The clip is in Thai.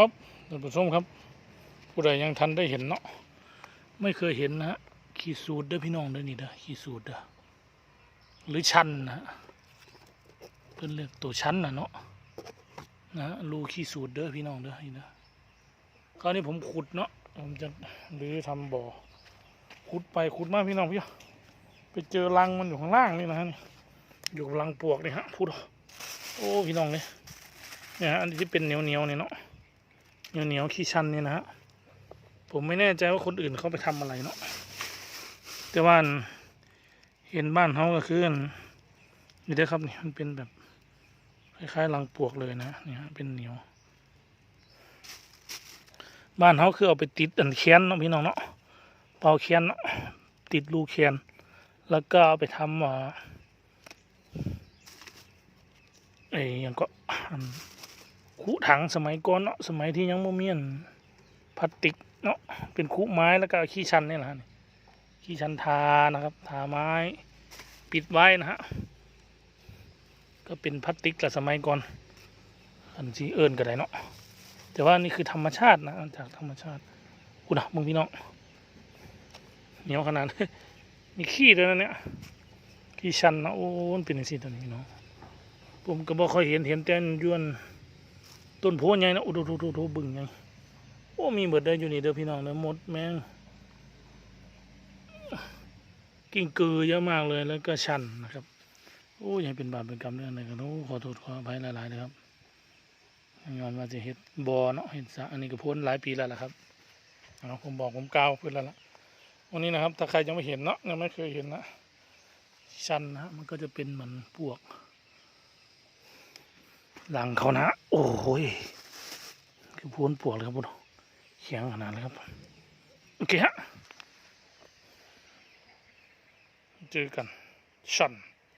ครับท่านผู้ชมครับ ผู้ใดยังทันได้เห็นเนาะไม่เคยเห็นนะฮะขีดสูตรเด้อพี่น้องเด้อนี่เด้อขีดสูตรเด้อหรือชันนะฮะเพิ่นเรียกตัวชั้นนะเนาะนะฮะรูขีดสูตรเด้อพี่น้องเด้อนี่เด้อคราวนี้ผมขุดเนาะผมจะหรือทำบ่อขุดไปขุดมาพี่น้องพี่ไปเจอรังมันอยู่ข้างล่างนี่นะฮะอยู่รังปลวกนี่ฮะพูดเอาโอ้พี่น้องเนี่ยเนี่ยฮะอันนี้ที่เป็นเหนียวเหนียวๆเนี่ยเนาะ เหนียวเหนียวขี้ชันเนี่ยนะฮะผมไม่แน่ใจว่าคนอื่นเขาไปทำอะไรเนาะแต่ว่าเห็นบ้านเขาก็คืออันนี่เด้ครับนี่มันเป็นแบบคล้ายๆรังปลวกเลยนะนี่ฮะเป็นเหนียว บ้านเขาคือเอาไปติดอันแคนเนาะพี่น้องเนาะเป่าแคนเนาะติดรูแคนแล้วก็เอาไปทำอ่าไอ้ยังก็อัน คุถังสมัยก่อนเนาะสมัยที่ยังโมเมียนพลาสติกเนาะเป็นคุไม้แล้วก็ขี้ชันนี่แหละขี้ชันทานะครับทาไม้ปิดไว้นะฮะก็เป็นพลาสติกแต่สมัยก่อนอันที่เอิญก็ได้เนาะแต่ว่านี่คือธรรมชาตินะจากธรรมชาติกูนะมึงพี่น้องเหนียวขนาดมีขี้ด้วยนะเนี่ยขี้ชันนะโอ้มันเป็นสิ่ตัวนี้เนาะผมก็บ่ค่อยเห็นเห็นแต่ยวน ต้นโพใหญ่นะโอ้โหโหโบึงใหญ่โอ้มีเบิดได้อยู่นี่เด้อพี่น้องเด้อมดแมงกิ้งกือเยอะมากเลยแล้วก็ชันนะครับโอ้ยังเป็นบาปเป็นกรรมเรื่องอะไรกันโอ้ขอโทษขออภัยหลายๆนะครับย้อนว่าจะเห็ดบอเนาะเห็ดสะอันนี้ก็พ้นหลายปีแล้วล่ะครับเอาผมบอกผมกาวเพื่อนแล้วล่ะวันนี้นะครับถ้าใครยังไม่เห็นเนาะยังไม่เคยเห็นนะชันนะมันก็จะเป็นเหมือนพวก หลังเขานะ โอ้โหยคือพูนปวดเลยครับพุทแข็งขนาดเลยครับ โอเคฮะ เจอกัน ชัน